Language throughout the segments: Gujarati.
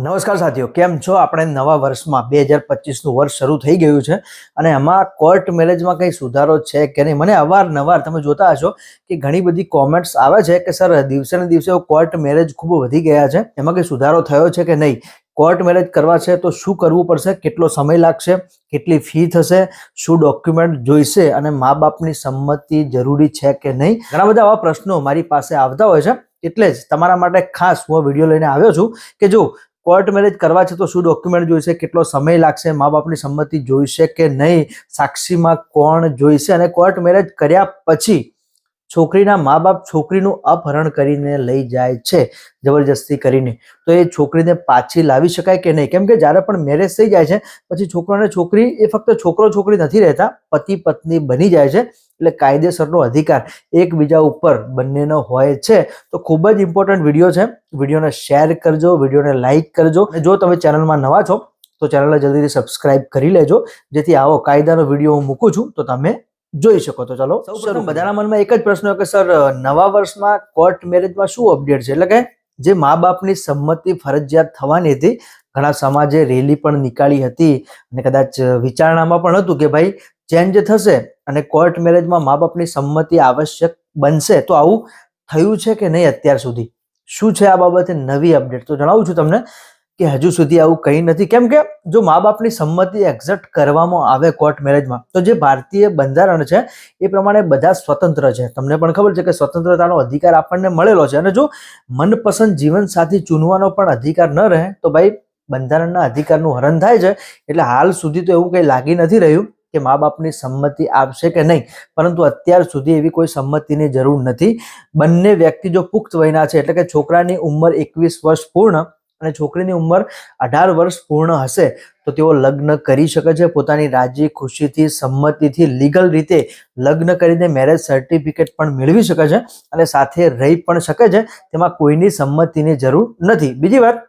નમસ્કાર સાથીઓ, કેમ છો? આપણે નવા વર્ષમાં બે હજાર પચીસનું વર્ષ શરૂ થઈ ગયું છે અને એમાં કોર્ટ મેરેજમાં કંઈ સુધારો છે કે નહીં? મને અવારનવાર તમે જોતા હશો કે ઘણી બધી કોમેન્ટ્સ આવે છે કે, સર, દિવસે ને દિવસે કોર્ટ મેરેજ ખૂબ વધી ગયા છે. એમાં કંઈ સુધારો થયો છે કે નહીં? કોર્ટ મેરેજ કરવા છે તો શું કરવું પડશે? કેટલો સમય લાગશે? કેટલી ફી થશે? શું ડોક્યુમેન્ટ જોઈશે? અને મા બાપની સંમતિ જરૂરી છે કે નહીં? ઘણા બધા આવા પ્રશ્નો મારી પાસે આવતા હોય છે. એટલે જ તમારા માટે ખાસ હું વીડિયો લઈને આવ્યો છું કે જો કોર્ટ મેરેજ કરવા છે તો શું ડોક્યુમેન્ટ જોઈશે? કેટલો સમય લાગશે? મા બાપની સંમતિ જોઈશે કે નહીં? સાક્ષીમાં કોણ જોઈશે? અને કોર્ટ મેરેજ કર્યા પછી છોકરીના મા બાપ છોકરીનું અપહરણ કરીને લઈ જાય છે, જબરજસ્તી કરીને. તો એ છોકરીને પાછી લાવી શકાય કે નહીં? કેમ કે જ્યારે પણ મેરેજ થઈ જાય છે, પછી છોકરો અને છોકરી એ ફક્ત છોકરો છોકરી નથી રહેતા પતિ પત્ની બની જાય છે. એટલે કાયદેસરનો અધિકાર એકબીજા ઉપર બંનેનો હોય છે. તો ખૂબ જ ઇમ્પોર્ટન્ટ વીડિયો છે. વિડીયોને શેર કરજો વિડીયોને લાઇક કરજો. જો તમે ચેનલમાં નવા છો તો ચેનલને જલ્દીથી સબસ્ક્રાઇબ કરી લેજો. જેથી આવો કાયદાનો વીડિયો હું મૂકું છું તો તમે જોઈ શકો. તો ચાલો સૌપ્રથમ બધાના મનમાં એક જ પ્રશ્ન કે સર નવા વર્ષમાં કોર્ટ મેરેજમાં શું અપડેટ છે? એટલે કે જે મા બાપની સંમતિ ફરજિયાત થવાની હતી ઘણા સમાજે રેલી પણ નીકાળી હતી. અને કદાચ વિચારણામાં પણ હતું કે ભાઈ ચેન્જ થશે અને કોર્ટ મેરેજમાં મા બાપની સંમતિ આવશ્યક બનશે, તો આવું થયું છે કે નહીં અત્યાર સુધી? શું છે આ બાબતે નવી અપડેટ? તો જણાવું છું તમને કે હજુ સુધી આવું કંઈ નથી. કેમ કે જો મા બાપની સંમતિ એક્ઝેક્ટ કરવામાં આવે કોર્ટ મેરેજમાં, તો જે ભારતીય બંધારણ છે એ પ્રમાણે બધા સ્વતંત્ર છે. તમને પણ ખબર છે કે સ્વતંત્રતાનો અધિકાર આપણને મળેલો છે અને જો મનપસંદ જીવનસાથી ચૂનવાનો પણ અધિકાર ન રહે, તો ભાઈ બંધારણના અધિકારનું હરણ થાય છે. એટલે હાલ સુધી તો એવું કંઈ લાગી નથી રહ્યું. કે મા બાપની સંમતિ આપશે કે નહીં? પરંતુ અત્યાર સુધી એવી કોઈ સંમતિની જરૂર નથી. બંને વ્યક્તિ જો પુખ્ત વયના છે, એટલે કે છોકરાની ઉંમર એકવીસ વર્ષ પૂર્ણ અને છોકરીની ઉંમર અઢાર વર્ષ પૂર્ણ હશે, તો તેઓ લગ્ન કરી શકે છે. પોતાની રાજી ખુશીથી, સંમતિથી, લીગલ રીતે લગ્ન કરીને મેરેજ સર્ટિફિકેટ પણ મેળવી શકે છે અને સાથે રહી પણ શકે છે. તેમાં કોઈની સંમતિની જરૂર નથી. બીજી વાત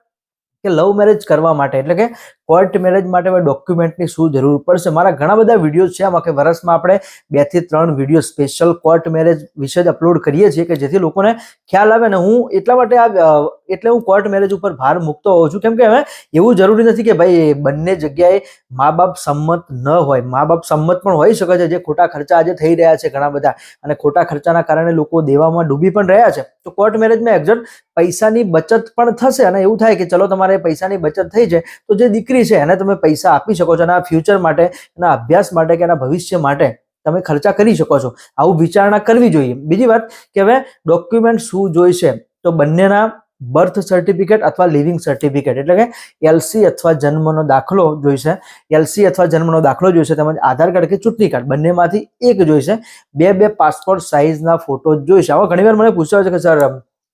કે લવ મેરેજ કરવા માટે, એટલે કે કોર્ટ મેરેજ માટે ડોક્યુમેન્ટની શું જરૂર પડશે? મારા ઘણા બધા વીડિયો છે. આમાં કે વર્ષમાં આપણે બેથી ત્રણ વીડિયો સ્પેશિયલ કોર્ટ મેરેજ વિશે જ અપલોડ કરીએ છીએ કે જેથી લોકોને ખ્યાલ આવે ને હું એટલા માટે આ એટલે હું કોર્ટ મેરેજ ઉપર ભાર મૂકતો હોઉં છું. કેમ કે હવે એવું જરૂરી નથી કે ભાઈ બંને જગ્યાએ મા બાપ સંમત ન હોય. મા બાપ સંમત પણ હોઈ શકે છે. જે ખોટા ખર્ચા આજે થઈ રહ્યા છે ઘણા બધા અને ખોટા ખર્ચાના કારણે લોકો દેવામાં ડૂબી પણ રહ્યા છે. તો કોર્ટ મેરેજમાં એક્ઝેક્ટ પૈસાની બચત પણ થશે અને એવું થાય કે ચલો તમારે પૈસાની બચત થઈ જાય તો જે દીકરી છે એને તમે પૈસા આપી શકો છો આ ફ્યુચર માટે, એના અભ્યાસ માટે કે એના ભવિષ્ય માટે તમે ખર્ચા કરી શકો છો. આવું વિચારણા કરવી જોઈએ. બીજી વાત કે હવે ડોક્યુમેન્ટ શું જોઈશે? તો બંનેના બર્થ સર્ટિફિકેટ અથવા લિવિંગ સર્ટિફિકેટ એટલે કે એલસી અથવા જન્મનો દાખલો જોઈશે. એલસી અથવા જન્મનો દાખલો જોઈશે, તેમજ આધાર કાર્ડ કે ચૂંટણી કાર્ડ. બંનેમાંથી એક જોઈશે. બે બે પાસપોર્ટ સાઇઝના ફોટો જોઈશે. આવા ઘણીવાર મને પૂછ્યો છે કે, સર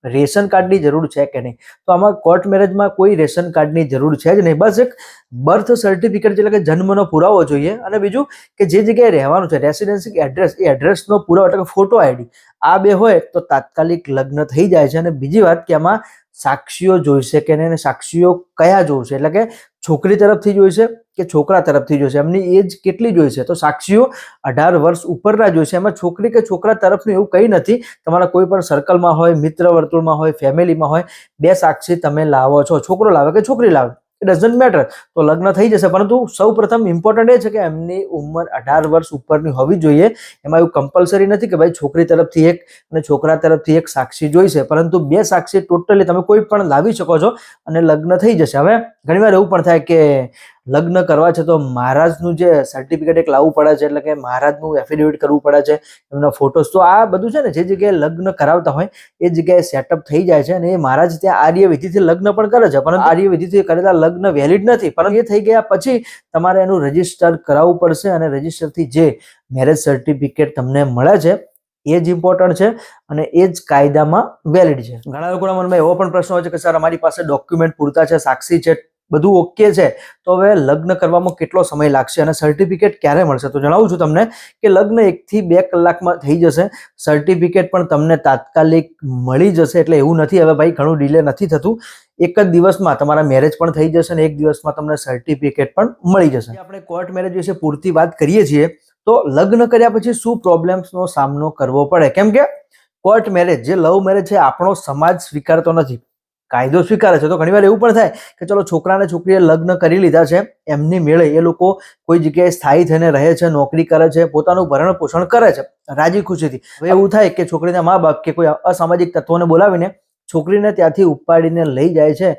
રેશન કાર્ડની જરૂર છે કે નહીં? તો આમાં કોર્ટ મેરેજમાં કોઈ રેશન કાર્ડની જરૂર છે જ નહીં. બસ એક બર્થ સર્ટિફિકેટ એટલે કે જન્મનો પુરાવો જોઈએ અને બીજું કે જે જગ્યાએ રહેવાનું છે, રેસિડેન્સી એડ્રેસ, એ એડ્રેસનો પુરાવો એટલે કે ફોટો આઈડી. આ બે હોય તો તાત્કાલિક લગ્ન થઈ જાય છે અને બીજી વાત કે આમાં સાક્ષીઓ જોઈશે કે નહીં અને સાક્ષીઓ કયા જોઈશે એટલે કે છોકરી તરફથી જોઈશે કે છોકરા તરફથી જોઈશે એમની એજ કેટલી જોઈશે તો સાક્ષીઓ અઢાર વર્ષ ઉપરના જોઈશે એમાં છોકરી કે છોકરા તરફનું એવું કંઈ નથી. તમારા કોઈ પણ સર્કલમાં હોય, મિત્ર વર્તુળમાં હોય ફેમિલીમાં હોય, બે સાક્ષી તમે લાવો છો. છોકરો લાવે કે છોકરી લાવે? ડઝન્ટ મેટર તો લગ્ન થઈ જશે. પરંતુ સૌ પ્રથમ ઇમ્પોર્ટન્ટ એ છે કે એમની ઉંમર અઢાર વર્ષ ઉપરની હોવી જોઈએ. એમાં એવું કમ્પલસરી નથી કે ભાઈ છોકરી તરફથી એક અને છોકરા તરફથી એક સાક્ષી જોઈશે. પરંતુ બે સાક્ષી ટોટલી તમે કોઈ પણ લાવી શકો છો અને લગ્ન થઈ જશે. હવે ઘણીવાર એવું પણ થાય કે લગ્ન કરવા છે, તો મહારાજનું જે સર્ટિફિકેટ એક લાવવું પડે છે, એટલે કે મહારાજનું એફિડેવિટ કરવું પડે છે, એમના ફોટોસ તો આ બધું છે ને, જે જગ્યાએ લગ્ન કરાવતા હોય, એ જગ્યાએ સેટઅપ થઈ જાય છે, અને એ મહારાજ ત્યાં આર્ય વિધિથી લગ્ન પણ કરે છે, પરંતુ આર્ય વિધિથી કરેલા લગ્ન વેલિડ નથી, પરંતુ એ થઈ ગયા પછી તમારે એનું રજિસ્ટર કરાવવું પડશે, અને રજીસ્ટરથી જે મેરેજ સર્ટિફિકેટ તમને મળે છે, એ જ ઇમ્પોર્ટન્ટ છે, અને એ જ કાયદામાં વેલિડ છે. ઘણા લોકોના મનમાં એવો પણ પ્રશ્ન હોય છે કે, સર, અમારી પાસે ડોક્યુમેન્ટ પૂરતા છે, સાક્ષી છે બધું ઓકે છે, તો હવે લગ્ન કરવામાં કેટલો સમય લાગશે અને સર્ટિફિકેટ ક્યારે મળશે? તો જણાવું છું તમને કે લગ્ન એકથી બે કલાકમાં થઈ જશે. સર્ટિફિકેટ પણ તમને તાત્કાલિક મળી જશે એટલે એવું નથી. હવે ભાઈ ઘણું ડિલે નથી થતું. એક જ દિવસમાં તમારા મેરેજ પણ થઈ જશે અને એક દિવસમાં તમને સર્ટિફિકેટ પણ મળી જશે. આપણે કોર્ટ મેરેજ વિશે પૂરતી વાત કરીએ છીએ, તો લગ્ન કર્યા પછી શું પ્રોબ્લેમ્સનો સામનો કરવો પડે? કેમ કે કોર્ટ મેરેજ જે લવ મેરેજ છે, આપણો સમાજ સ્વીકારતો નથી. કાયદો સ્વીકારે છે. તો ઘણીવાર એવું પણ થાય કે ચલો છોકરા અને છોકરીએ લગ્ન કરી લીધા છે, એમની મેળે એ લોકો કોઈ જગ્યાએ સ્થાયી થઈને રહે છે, નોકરી કરે છે, પોતાનું ભરણ પોષણ કરે છે, રાજી ખુશીથી. હવે એવું થાય કે છોકરીના મા બાપ કે કોઈ અસામાજિક તત્વોને બોલાવીને છોકરીને ત્યાંથી ઉપાડીને લઈ જાય છે,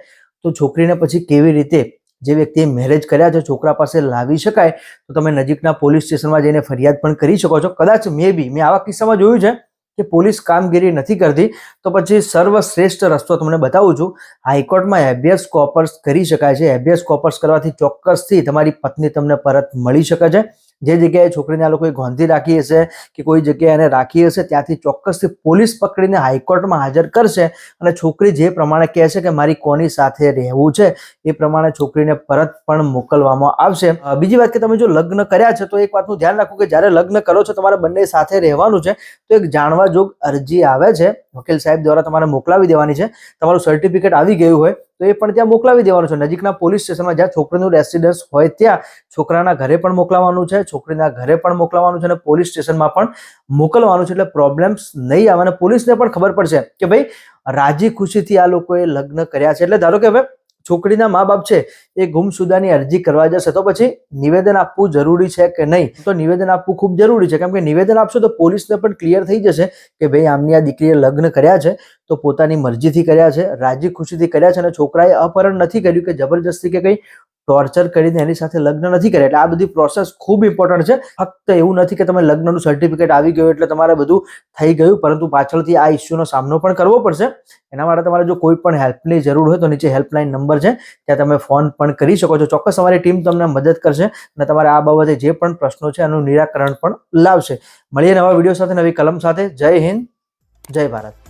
તો છોકરીને પછી કેવી રીતે જે વ્યક્તિએ મેરેજ કર્યા છે, છોકરા પાસે લાવી શકાય, તો તમે નજીકના પોલીસ સ્ટેશનમાં જઈને ફરિયાદ પણ કરી શકો છો. કદાચ મે બી મેં આવા કિસ્સામાં જોયું છે કે પોલીસ કામગીરી નથી કરતી, તો પછી સર્વશ્રેષ્ઠ રસ્તો તમને બતાવું છું. હાઈકોર્ટમાં હેબિયસ કોપર્સ કરી શકાય છે. હેબિયસ કોપર્સ કરવાથી ચોક્કસથી તમારી પત્ની તમને પરત મળી શકે છે. જે જગ્યાએ છોકરીને આ લોકોએ ગોંધી રાખી હશે કે કોઈ જગ્યાએ એને રાખી હશે, ત્યાંથી ચોક્કસથી પોલીસ પકડીને હાઈકોર્ટમાં હાજર કરશે અને છોકરી જે પ્રમાણે કહે છે કે મારી કોની સાથે રહેવું છે, એ પ્રમાણે છોકરીને પરત પણ મોકલવામાં આવશે. બીજી વાત કે તમે જો લગ્ન કર્યા છે, તો એક વાતનું ધ્યાન રાખો કે જ્યારે લગ્ન કરો છો, તમારે બંને સાથે રહેવાનું છે, તો એક જાણવા જોગ અરજી આવે છે. વકીલ સાહેબ દ્વારા તમારે મોકલાવી દેવાની છે. તમારું સર્ટિફિકેટ આવી ગયું હોય તો એ પણ ત્યાં મોકલાવી દેવાનું છે. નજીકના પોલીસ સ્ટેશનમાં જ્યાં છોકરીનું રેસિડન્સ હોય ત્યાં છોકરાના ઘરે પણ મોકલાવાનું છે, છોકરીના ઘરે પણ મોકલાવાનું છે અને પોલીસ સ્ટેશનમાં પણ મોકલવાનું છે. એટલે પ્રોબ્લેમ્સ નહીં આવે અને પોલીસને પણ ખબર પડશે કે ભાઈ, રાજી ખુશીથી આ લોકોએ લગ્ન કર્યા છે. એટલે ધારો કે હવે છોકરીના મા બાપ છે એ ગુમસુદાની અરજી કરવા જશે. તો પછી નિવેદન આપવું જરૂરી છે કે નહીં? તો નિવેદન આપવું ખૂબ જરૂરી છે. કેમ કે નિવેદન આપશો તો પોલીસને પણ ક્લિયર થઈ જશે કે ભાઈ આમની આ દીકરીએ લગ્ન કર્યા છે, તો પોતાની મરજીથી કર્યા છે, રાજી ખુશીથી કર્યા છે અને છોકરાએ અપહરણ નથી કર્યું કે જબરજસ્તી કે કંઈ ટોર્ચર કરીને એની સાથે લગ્ન નથી કર્યા. એટલે આ બધી પ્રોસેસ ખૂબ ઇમ્પોર્ટન્ટ છે. ફક્ત એવું નથી કે તમે લગ્નનું સર્ટિફિકેટ આવી ગયું એટલે તમારે બધું થઈ ગયું, પરંતુ પાછળથી આ ઇસ્યુનો સામનો પણ કરવો પડશે. એના માટે તમારે જો કોઈ પણ હેલ્પની જરૂર હોય તો નીચે હેલ્પલાઇન નંબર છે. ત્યાં તમે ફોન પણ કરી શકો છો. ચોક્કસ અમારી ટીમ તમને મદદ કરશે અને તમારે આ બાબતે જે પણ પ્રશ્નો છે એનું નિરાકરણ પણ લાવશે. મળીએ નવા વીડિયો સાથે નવી કલમ સાથે. જય હિન્દ, જય ભારત.